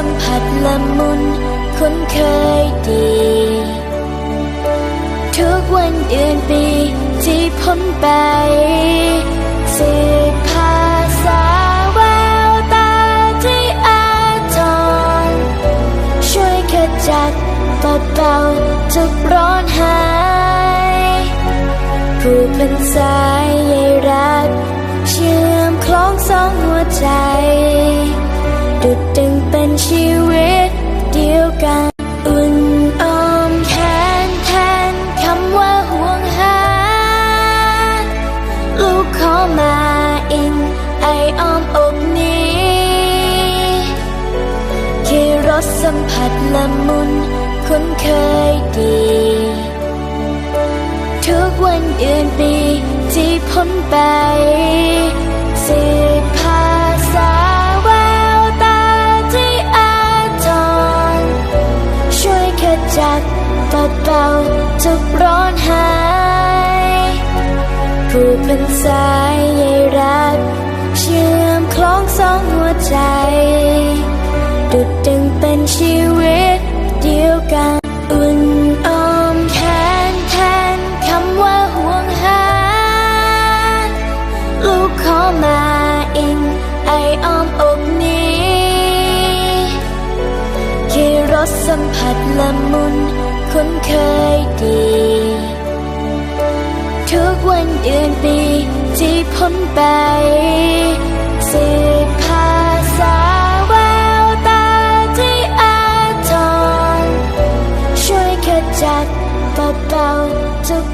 ัมผัสละมุนคุ้นเคยดี ทุกวันเดือนปีที่พ้นไปสืบภาษาแววตาที่อาทรช่วยขจัดปัดเป่าทุกร้อนหายผู้เป็นสายใยรัก เชื่อมคล้องสองหัวใจ ดุดดึงเป็น ชีวิตเดียวกัน อุ่นอ้อมแขนแทนคำว่าห่วงหา ลูกขอมาอิงไออ้อมอกนี้แค่รสสัมผัสละมุนคุ้นเคยดี ทุกวันเดือนปีที่พ้นไป จักปัดเป่าทุกร้อนหายผู้เป็นสายใยรัก เชื่อมคล้องสองหัวใจ ดุดดึงเป็นชีวิตเดียวกัน สสัมผัสละมุนคุ้นเคยดี ทุกวันเดือนปีที่พ้นไปสืบภาษาแววตาที่อาทรช่วยขจัดเป่าทุก